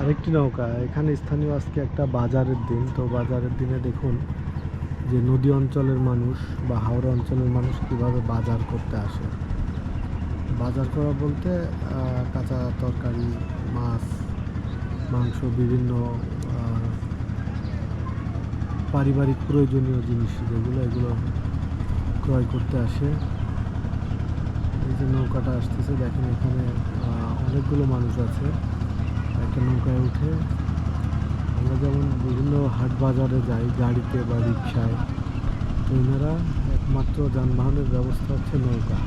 আরেকটি নৌকা, এখানে স্থানীয় আজকে একটা বাজারের দিন। তো বাজারের দিনে দেখুন যে নদী অঞ্চলের মানুষ বা হাওড়া অঞ্চলের মানুষ কীভাবে বাজার করতে আসে। বাজার করা বলতে কাঁচা তরকারি, মাছ, মাংস, বিভিন্ন পারিবারিক প্রয়োজনীয় জিনিস, যেগুলো এগুলো ক্রয় করতে আসে। এই যে নৌকাটা আসতেছে, দেখেন এখানে অনেকগুলো মানুষ আছে। একটা নৌকায় উঠে আমরা যেমন বিভিন্ন হাট বাজারে যাই, গাড়িতে বা রিক্সায় তো এনারা একমাত্র যানবাহনের ব্যবস্থা হচ্ছে নৌকা।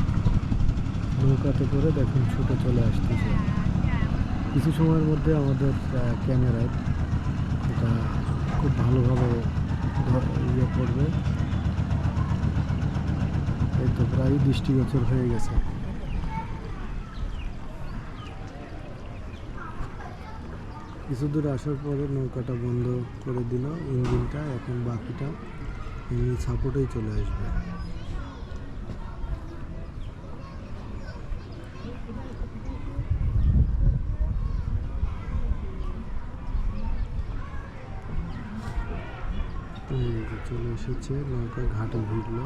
নৌকাতে করে দেখুন ছুটে চলে আসতেছে। কিছু সময়ের মধ্যে আমাদের ক্যামেরায় এটা খুব ভালোভাবে ইয়ে করবে। এই তো প্রায় দৃষ্টিগোচর হয়ে গেছে। কিছু দূর আসার পরে নৌকাটা বন্ধ করে দিল, ইঞ্জিনটা, এখন বাকিটা এমনি সাপোর্টেই চলে আসবে। চলে এসেছে, নৌকা ঘাটে ভিড়লো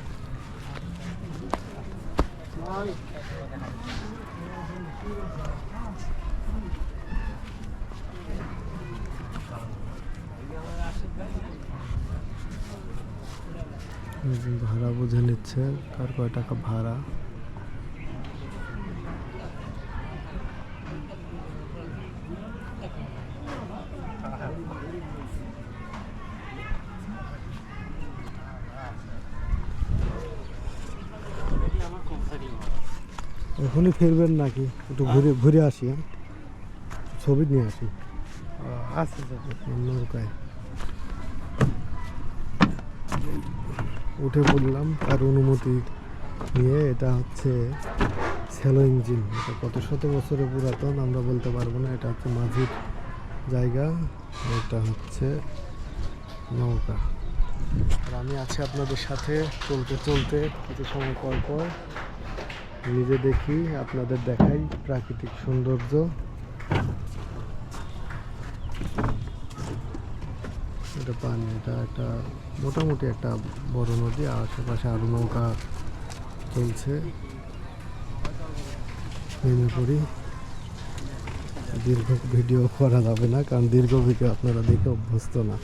ভাড়া বুঝে নিচ্ছে কার কয় টাকা ভাড়া? এখনই ফিরবেন নাকি? একটু ঘুরে ঘুরে আসি হ্যাঁ? ছবি নিয়ে আসি। আচ্ছা নৌকায় উঠে পড়লাম তার অনুমতি নিয়ে এটা হচ্ছে স্যালো ইঞ্জিন এটা কত শত বছরের পুরাতন আমরা বলতে পারব না এটা হচ্ছে মাঝির জায়গা এটা হচ্ছে নৌকা। আর আমি আছি আপনাদের সাথে চলতে চলতে কিছু সময় পর পর। নিজে দেখি, আপনাদের দেখাই প্রাকৃতিক সৌন্দর্য। এটা পানি, এটা একটা মোটামুটি একটা বড় নদী আশেপাশে আরও নৌকা চলছে। নেমে পড়ি। দীর্ঘ ভিডিও করা যাবে না, কারণ দীর্ঘ ভিডিও আপনারা দেখে অভ্যস্ত না।